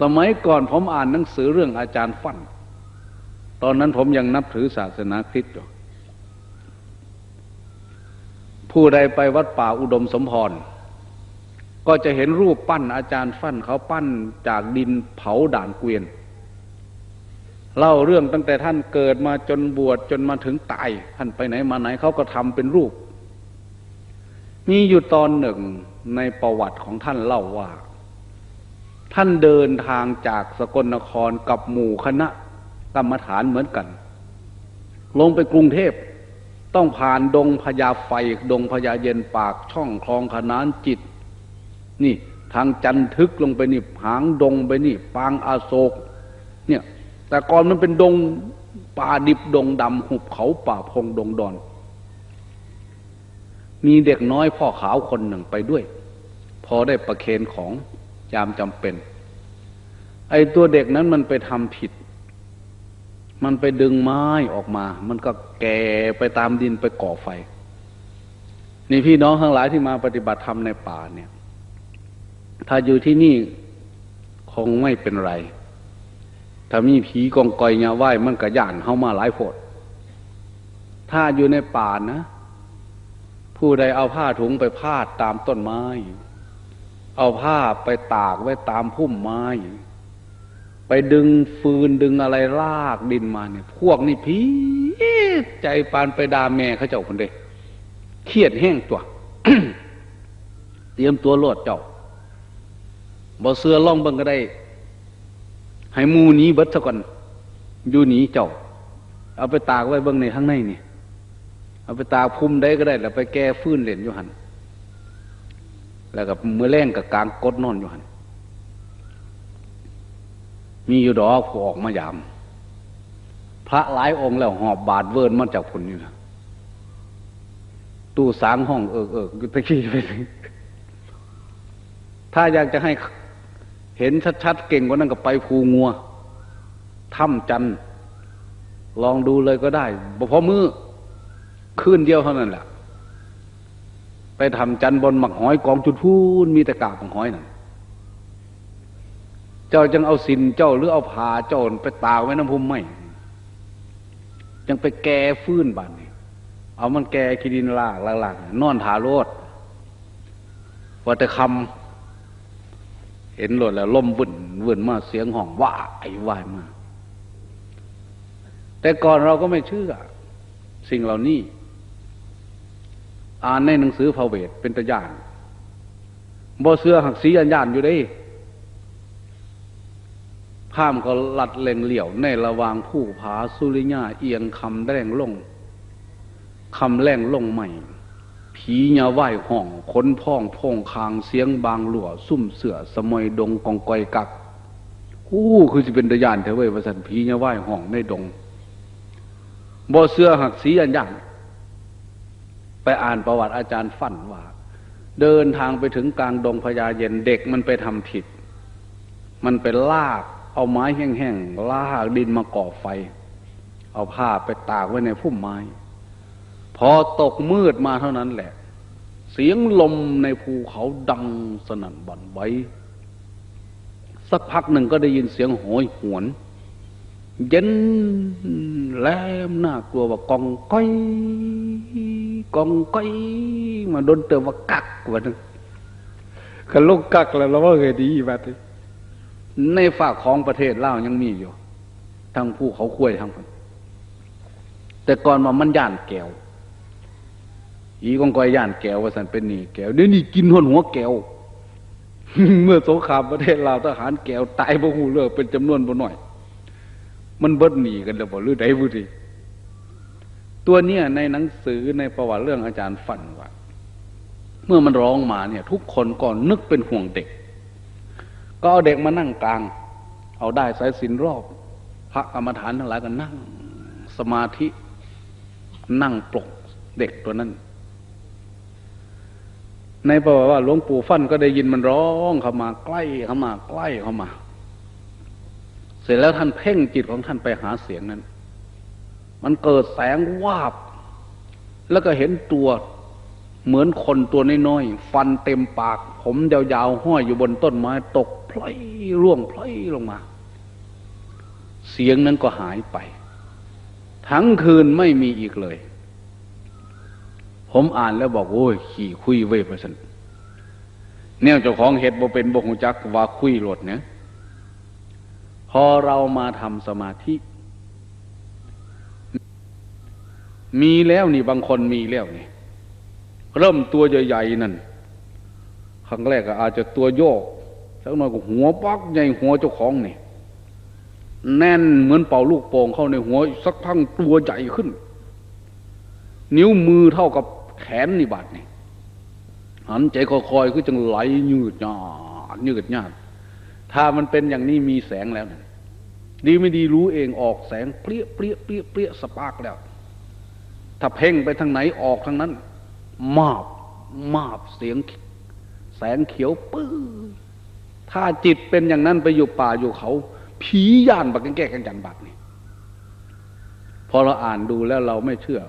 สมัยก่อนผมอ่านหนังสือเรื่องอาจารย์ฟั่น ตอนนั้นผมยังนับถือศาสนาคริสต์อยู่ ผู้ใดไปวัดป่าอุดมสมพร ก็จะเห็นรูปปั้นอาจารย์ฟั่นเขาปั้นจากดินเผาด่านเกวียน เล่าเรื่องตั้งแต่ท่านเกิดมาจนบวชจนมาถึงตาย ท่านไปไหนมาไหนเขาก็ทำเป็นรูป มีอยู่ตอนหนึ่งในประวัติของท่านเล่าว่า ท่านเดินทางจากสกลนครกับหมู่คณะกรรมฐานเหมือนกัน ลงไปกรุงเทพต้องผ่านดงพญาไฟดงพญาเย็นปากช่องคลองขนานจิต นี่ทางจันทึกลงไปนี่หางดงไปนี่ ปางอาโศก เนี่ย แต่ก่อนมันเป็นดงป่าดิบดงดำหุบเขาป่าพงดงดอน มีเด็กน้อยพ่อขาวคนหนึ่งไปด้วย พอได้ประเคนของ ยามจำเป็น ไอ้ตัวเด็กนั้นมันไปทำผิด มันไปดึงไม้ออกมา มันก็แก่ไปตามดินไปก่อไฟ นี่พี่น้องทั้งหลายที่มาปฏิบัติธรรมในป่าเนี่ย ถ้าอยู่ที่นี่คงไม่เป็นไร ถ้ามีผีกองกอยเนี่ยไหวมันกระย่านเข้ามาหลายโพดถ้าอยู่ในป่านะ ผู้ใดเอาผ้าถุงไปพาดตามต้นไม้ เอาผ้าไปตากไว้ตามพุ่มไม้ ไปดึงฟืนดึงอะไรลากดินมาเนี่ย พวกนี้พีใจปานไปดาแม่เขาเจ้าคนเดเครียดแห้งตัวเตรียมตัวโลดเจ้าบ่เสื้อล่องเบิ่งก็ได้ ให้มูนี้เบิดซะก่อนอยู่หนีเจ้า เอาไปตากไว้เบิ่งในข้างในนี่ เอาไปตากพุ่มได้ก็ได้แล้วไปแก้ฟื้นเหรียญอยู่หัน แล้วกับมือแรงกับกลางกดนอนอยู่หันมีอยู่ดอกผู้ออกมายาม พระหลายองค์แล้วหอบบาดเวิร์นมาจากผลอยู่นะตู้สางห้องเอิกเอิกตะกี้ไปถ้าอยากจะให้เห็นชัดๆเก่งกว่านั้นก็ไปภูงัวถ้ำจันลองดูเลยก็ได้บ่พอมือคืนเดียวเท่านั้นแหละ ไปทำจันบนหมักหอยกองจุดพูนมีแต่กาบหมักหอยนั่นเจ้าจังเอาสินเจ้าหรือเอาผาเจ้าไปตากไว้น้ำพุ่มไม่จังไปแก่ฟื้นบานนี่เอามันแก่ขีดินลากลากนอนถาโรดว่าแต่คำเห็นโลดแล้วล่มวุ่นวุ่นมาเสียงห้องว่าไอ้วายมาแต่ก่อนเราก็ไม่เชื่อ สิ่งเหล่านี้ อ่านในหนังสือพระเวทเป็นตะยานบ่เสื้อหักสีอันยานอยู่ได้ภาพก็ลัดเล็งเหลี่ยว ในระวางผู้ผาสุริยาเอียงคำแรงลงคำแรงลงใหม่ ผียาไหวห้องขนพ่องพงคางเสียงบางหลัวซุ่มเสือสมอยดงกองกอยกักอู้คือจะเป็นตะยานเถอะเว้ยว่าสันผียาไหวห้องในดงบ่เสื้อหักสีอันยาน ไปอ่านประวัติอาจารย์ฟั่นว่า เดินทางไปถึงกลางดงพญาเย็นเด็กมันไปทำผิด มันไปลากเอาไม้แห้งๆลากดินมาก่อไฟ เอาผ้าไปตากไว้ในพุ่มไม้ พอตกมืดมาเท่านั้นแหละ เสียงลมในภูเขาดังสนั่นบันไหวสักพักหนึ่งก็ได้ยินเสียงโหยหวน เย็นแลมน่ากลัวว่ากองก้อย กองก้อยมาโดนเติมว่ากักวันนึงก็ลูกกักแล้วเราว่าไงดีบัดในฝากของประเทศเล่ายังมีอยู่ทั้งผู้เขาคุยทั้งคนแต่ก่อนว่ามันย่านแก้วอีกองก้อยย่านแก้วว่าสันเป็นนี่แก้วเดี๋ยวนี้กินหัวหัวแก้วเมื่อสงครามประเทศลาวทหารแก้วตายบ่หูเลิกเป็นจำนวนบ่หน่อย มันเบิดหนีกันแล้วบ่หรือใดบุที ตัวเนี้ยในหนังสือในประวัติเรื่องอาจารย์ฟันว่าเมื่อมันร้องมาเนี่ย ทุกคนก่อนนึกเป็นห่วงเด็ก ก็เอาเด็กมานั่งกลาง เอาได้สายสินรอบ พระกรรมฐานทั้งหลายก็นั่ง สมาธินั่งปลกเด็กตัวนั้นในประวัติว่าหลวงปู่ฟันก็ได้ยินมันร้องเข้ามาใกล้เข้ามาใกล้เข้ามา เสร็จแล้วท่านเพ่งจิตของท่านไปหาเสียงนั้น มันเกิดแสงวาบ แล้วก็เห็นตัวเหมือนคนตัวน้อยๆ ฟันเต็มปาก ผมยาวๆ ห้อยอยู่บนต้นไม้ตกพลอยร่วงพลอยลงมา เสียงนั้นก็หายไป ทั้งคืนไม่มีอีกเลย ผมอ่านแล้วบอกโอ้ย ขี่คุยเว้ยประสันแนวเจ้าของเห็ดบ่เป็นบ่หูจักว่าคุยรถเนี่ยพอเรามาทำสมาธิ มีแล้วนี่บางคนมีแล้วนี่ เริ่มตัวใหญ่ๆนั่นครั้งแรกก็อาจจะตัวโยกสักหน่อยก็หัวปักใหญ่หัวเจ้าของนี่ แน่นเหมือนเป่าลูกโป่งเข้าในหัว สักพังตัวใหญ่ขึ้น นิ้วมือเท่ากับแขนนี่บาดนี่หันใจคอยๆคือจังไหลยืดหยาดยืดหยาดถ้ามันเป็นอย่างนี้มีแสงแล้วนะดีไม่ดีรู้เองออกแสงเปรี้ยเปรี้ยเปรี้ยเปรี้ยสปาร์กแล้ว ถ้าเพ่งไปทางไหนออกทางนั้น มาบมาบเสียง แสงเขียวปื้อถ้าจิตเป็นอย่างนั้นไปอยู่ป่าอยู่เขา ผีย่านบักแก้กันจันบักนี่พอเราอ่านดูแล้วเราไม่เชื่อ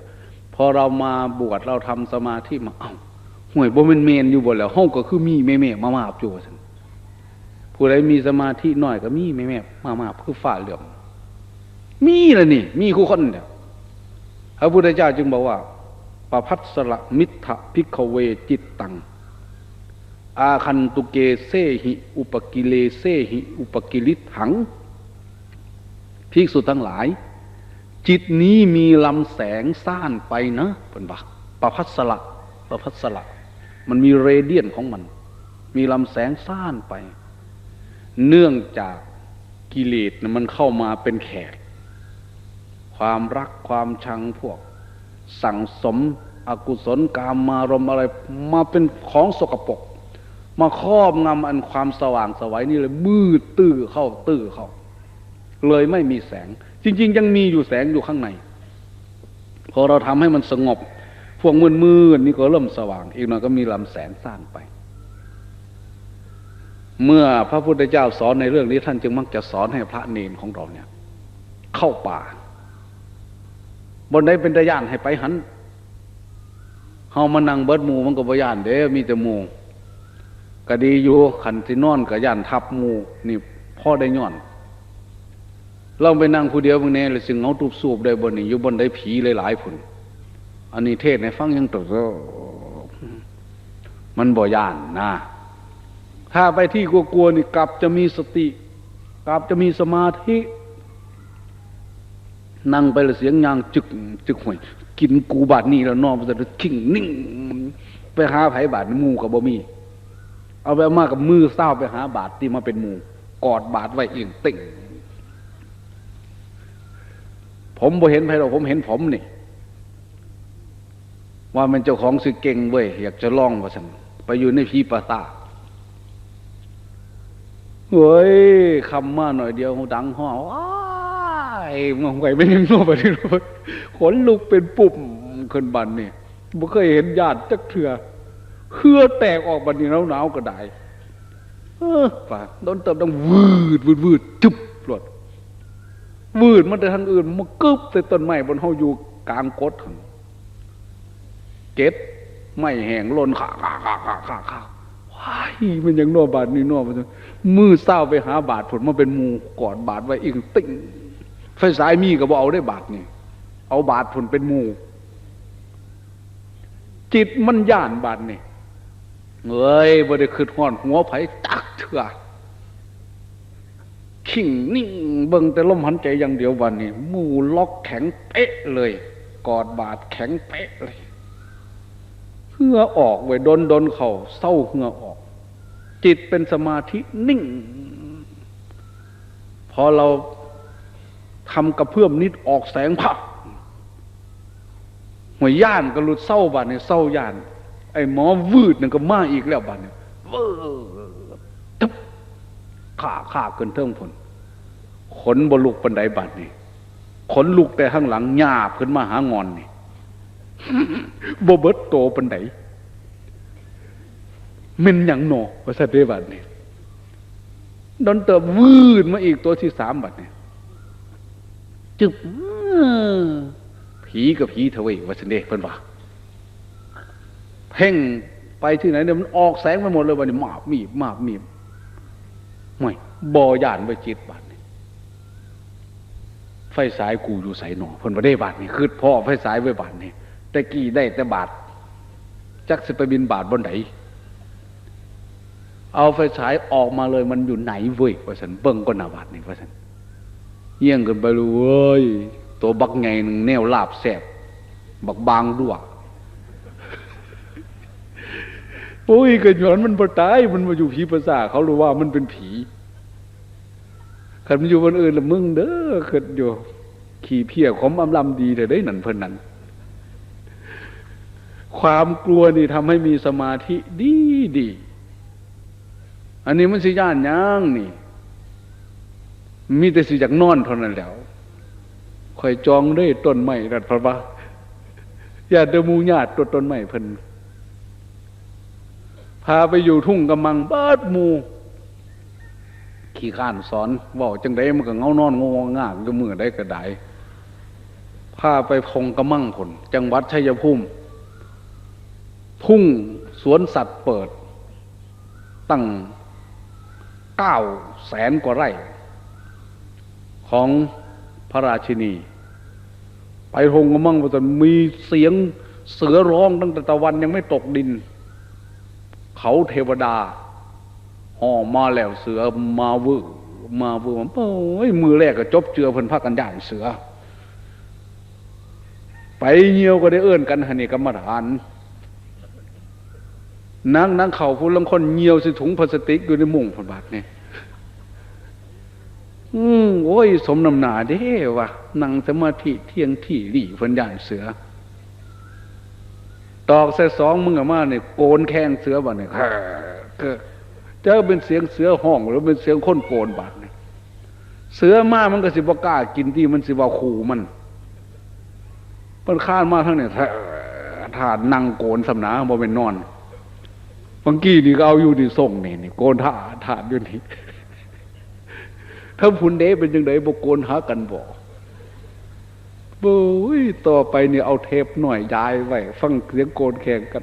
พอเรามาบวชเราทำสมาธิมาเอา้าห่วยบ่เป็นเมนอยู่บนแล้วห้องก็คือมีแม่แม่มามาบอยู่สันผู้ใดมีสมาธิน้อยก็มีแม่แม่มามาคือฝ่าเหลื่อมมีละนี่ มีคู่คนเดียว ระพุทธเจ้าจึงบอกว่าปพัสละมิทะพิกเวจิตตัง อาคันตุเกเซหิอุปกิเลเซหิอุปกิลิถังภิกษุทั้งหลาย จิตนี้มีลำแสงซ่านไปนะเป็นบักปพัสละปพัสละมันมีเรเดียนของมัน มีลำแสงซ่านไป เนื่องจากกิเลสมันเข้ามาเป็นแขก ความรักความชังพวก สั่งสมอกุศลกามมารมอะไรมาเป็นของสกปรกมาครอบงำอันความสว่างสวัยนี่เลยมืดตื้อเข้าตื้อเข้า เลยไม่มีแสง จริง ๆ ยังมีอยู่แสงอยู่ข้างใน พอเราทำให้มันสงบ พวกมืดมืดนี่ก็เริ่มสว่าง อีกหน่อยก็มีลำแสงสร้างไป เมื่อพระพุทธเจ้าสอนในเรื่องนี้ท่านจึงมักจะสอนให้พระเนนของเราเนี่ย เข้าป่า บนใดเป็นตะย่านให้ไปหันเฮามานั่งเบิดหมูมันก็บ่ย่านเด้มีแต่หมูก็ดีอยู่ขันสินอนก็ย่านทับหมูนี่พ่อได้ย้อนเราไปนั่งผู้เดียวบางแน่เลยสึงเงาตูบสูบได้บนนี้อยู่บนได้ผีหลายๆผุนอันนี้เทศในฟังยังตกมันบ่ย่านนะถ้าไปที่กลัวๆนี่กลับจะมีสติ กลับจะมีสมาธิ นั่งไปแล้วเสียงยางจึกจึกห่วยกินกูบาดนี่แล้วนอนไปแต่ขิงนิ่ง ไปหาไผบาดมูกับบ่มี เอาไปมากับมือเศร้าไปหาบาดที่มาเป็นมูกอดบาดไว้เอียงติ่งผมบ่เห็นไผหรอกผมเห็นผมนี่ว่ามันเจ้าของสื่อเก่งเว้ยอยากจะลองว่าสันไปอยู่ในพีปาตาเฮ้ยคำมาหน่อยเดียวดังห้อ ว้ายมองไปไม่ยังโน้ไปที่รถขนลุกเป็นปุ่มขึ้นบันนี่บ่เคยเห็นญาติจักเถื่อเครือแตกออกบันนี้หนาวหนาวก็ได้เออป่าโดนเติมดังวืดวืดวืดจุบหลดวืดมันแต่ทางอื่นมันกึบแต่ต้นไม้บนเฮาอยู่กลางกดหันเก็ดไม่แห้งลนขาขาขาขาขาขาว้ายมันยังนอบาดนี่นอมันมือเศร้าไปหาบาดผลมาเป็นมูกอดบาดไว้อีกติ่ง ไฟสายมีก็บอเอาได้บาดนี่เอาบาดผลเป็นมูจิตมันย่านบาดนี่เอ้ยบ่ได้คืดห่อนหัวไผตักเถื่อขิงนิ่งเบิ่งแต่ลมหันใจอย่างเดียววันนี้มูล็อกแข็งเป๊ะเลย กอดบาดแข็งเป๊ะเลยเหื่อออกไว้ดนดนเข่าเศร้าเหื่อออก จิตเป็นสมาธินิ่ง พอเรา ทำกระเพื่อมนิดออกแสงพับหัวย่านก็หลุดเศร้าบาดเนี่ยเศร้าย่าน ไอ้หมอวืดนั่นก็มาอีกแล้วบาดเนี่ยเวอทุบขาขาเกินเทิงผลขนบลุกปันไดบาดนี่ขนลุกแต่ข้างหลังหยาบขึ้นมาหางอนนี่บเบิดโตปันไดเม่นอย่างโนอภาษาเดบัดนี่ดนเติบวืดมาอีกตัวที่สามบัดเนี่ย จึบผีกับผีทวีวัชเดเพิ่นว่าเพ่งไปที่ไหนเนี่ยมันออกแสงไปหมดเลยวันนี้มาบมีบมาบมีบห่วยบ่ย่านไว้จิตบาดนี่ไฟสายกูอยู่ใสหนอเพิ่นบ่ได้บาดนี่คือพ่อไฟสายไว้บาดนี่แต่กี้ได้แต่บาทจักสิไปบินบาทบนไหนเอาไฟฉายออกมาเลยมันอยู่ไหนเว้ยว่าฉันเบิ่งก็นาบาดนี่ว่าฉัน เยี่ยงกันไปรู้เว้ยตัวบักไงหนึ่งแนวลาบแสบบักบางด้วยโอ้ยเกระหยอนมันบ่ตายมันมาอยู่ผีภาษาเขารู้ว่ามันเป็นผีขันมันอยู่บนอื่นละมึงเด้อขึ้นอยู่ ขี่เพียขมอำลำดีแต่ได้หนันเพิ่นนั้น ความกลัวนี่ทำให้มีสมาธิดีดี อันนี้มันสิย่านย่างนี่ มีแต่สิจากนอนเท่านั้นแล้วคอยจองได้ต้นไม้รัดพระบาญาติเดมูญาติตัวต้นไม้เพิ่นพาไปอยู่ทุ่งกำมังเบิดหมู ขี่ข้านสอนเว่าจังไดมันก็เงานอนงงงากอยู่มือได้ก็ไดพาไปพงกำมังผลจังหวัดชัยภูมิทุ่งสวนสัตว์เปิด ตั้งเก้าแสนกว่าไร่ ของพระราชินี ไปพงกมังว่าจะมีเสียงเสือร้องตั้งแต่ตะวันยังไม่ตกดิน เขาเทวดาห่อมาแล้วเสือมาเวือมาเวือโอ้ยมือแรกก็จบเจือเพิ่นพักกันย่านเสือ ไปเหี่ยวก็ได้เอื้อนกันหนนี่กรรมฐานนั่งนั่งเข่าพูดลังคนเหี่ยวสิถุงพลาสติกอยู่ในมุ้งพนบาทนี่ อืมโอ้ย สมนำหนาเด้วะนั่งสมาธิเที่ยงที่หลี่เพิ่นย่านเสือ ตอกใส่สองมึงอะมาเนี่ยโกนแข้งเสือบ่เนี่ยก็จะเป็นเสียงเสือห้อง หรือเป็นเสียงคนโกนบาดเนี่ยเสือมามันก็สิบกล้ากินที่มันสิบว่าขู่มันมันข้านมาทั้งเนี่ยถาดนั่งโกนสำนาบ่เป็นนอนบางกี้นี่ก็เอาอยู่นี่ส่งนี่นี่โกนถาถาดอยู่นี่ ถ้าพุนเดเป็นยังไงบกโกนหากันบอกบุ้ยต่อไปเนี่ยเอาเทปหน่อยย้ายไว้ฟังเสียงโกนแข่งกัน